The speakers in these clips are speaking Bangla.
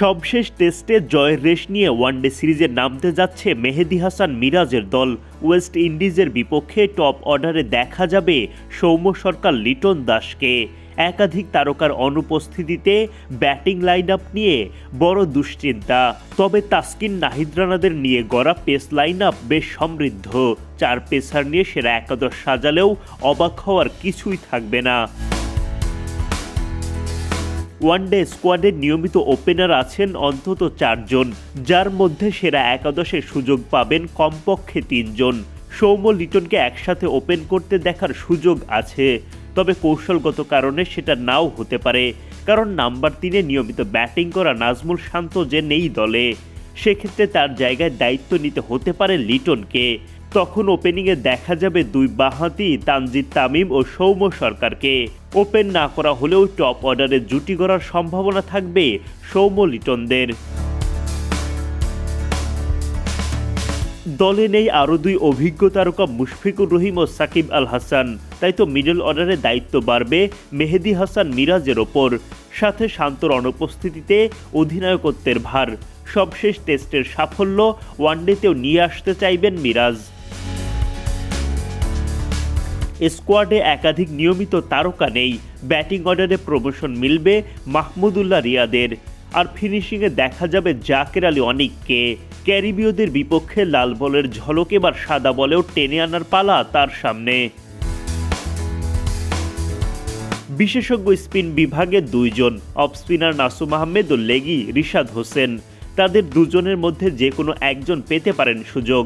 সবশেষ টেস্টে জয়ের রেশ নিয়ে ওয়ানডে সিরিজে নামতে যাচ্ছে মেহেদি হাসান মিরাজের দল। ওয়েস্ট ইন্ডিজের বিপক্ষে টপ অর্ডারে দেখা যাবে সৌম্য সরকার লিটন দাসকে। একাধিক তারকার অনুপস্থিতিতে ব্যাটিং লাইন আপ নিয়ে বড় দুশ্চিন্তা। তবে তাসকিন নাহিদ রানাদের নিয়ে গড়া পেস লাইন আপ বেশ সমৃদ্ধ। চার পেসার নিয়ে সেরা একাদশ সাজালেও অবাক হওয়ার কিছুই থাকবে না। ওয়ানডে স্কোয়াডের নিয়মিত ওপেনার আছেন অন্তত চারজন, যার মধ্যে সেরা একাদশের সুযোগ পাবেন কমপক্ষে তিনজন। সৌম্য লিটনকে একসাথে ওপেন করতে দেখার সুযোগ আছে, তবে কৌশলগত কারণে সেটা নাও হতে পারে, কারণ নাম্বার তিনে নিয়মিত ব্যাটিং করা নাজমুল শান্ত যে নেই দলে। সেক্ষেত্রে তার জায়গায় দায়িত্ব নিতে হতে পারে লিটনকে। তখন ওপেনিংয়ে দেখা যাবে দুই বাঁহাতি তানজিদ তামিম ও সৌম্য সরকারকে। ওপেন না করা হলেও টপ অর্ডারে জুটি গড়ার সম্ভাবনা থাকবে সৌম্য লিটনদের। দলে নেই আরও দুই অভিজ্ঞ তারকা মুশফিকুর রহিম ও সাকিব আল হাসান। তাই তো মিডল অর্ডারে দায়িত্ব বাড়বে মেহেদি হাসান মিরাজের ওপর। সাথে শান্তর অনুপস্থিতিতে অধিনায়কত্বের ভার। সবশেষ টেস্টের সাফল্য ওয়ানডেতেও নিয়ে আসতে চাইবেন মিরাজ। স্কোয়াডে একাধিক নিয়মিত তারকা নেই। ব্যাটিং অর্ডারে প্রমোশন মিলবে মাহমুদুল্লাহ রিয়াদের। আর ফিনিশিংয়ে দেখা যাবে জাকের আলী অনিককে। ক্যারিবীয়দের বিপক্ষে লাল বলের ঝলক এবার সাদা বলেও টেনে আনার পালা তার সামনে। বিশেষজ্ঞ স্পিন বিভাগে দুইজন। অফ স্পিনার নাসুম আহমেদ ও লেগি রিশাদ হোসেন। তাদের দুজনের মধ্যে যে কোনো একজন পেতে পারেন সুযোগ।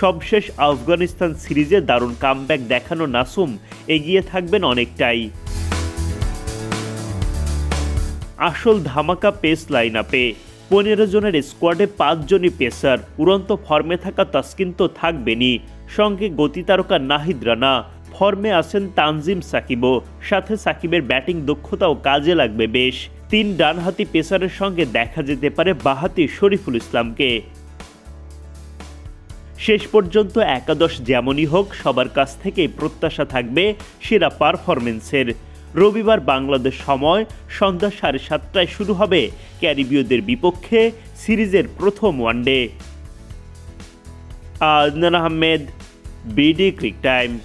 সবশেষ আফগানিস্তান সিরিজে দারুণ কামব্যাক দেখানো নাসুম এগিয়ে থাকবেন অনেকটাই। আসল ধামাকা পেস লাইন আপে পনেরো জনের স্কোয়াডে পাঁচজনই পেসার, উড়ন্ত ফর্মে থাকা তাসকিন তো থাকবেনই। সঙ্গে গতি তারকা নাহিদ রানা, ফর্মে আছেন তানজিম সাকিবও, সাথে সাকিবের ব্যাটিং দক্ষতাও কাজে লাগবে বেশ। তিন ডানহাতি পেসারের সঙ্গে দেখা যেতে পারে বাহাতি শরীফুল ইসলামকে। শেষ পর্যন্ত একাদশ যেমনই হোক, সবার কাছ থেকে প্রত্যাশা থাকবে সেরা পারফরমেন্সের রবিবার বাংলাদেশ সময় সন্ধ্যা সাড়ে সাতটায় শুরু হবে ক্যারিবীয়দের বিপক্ষে সিরিজের প্রথম one day. Adnan Ahmed, BD Crictime.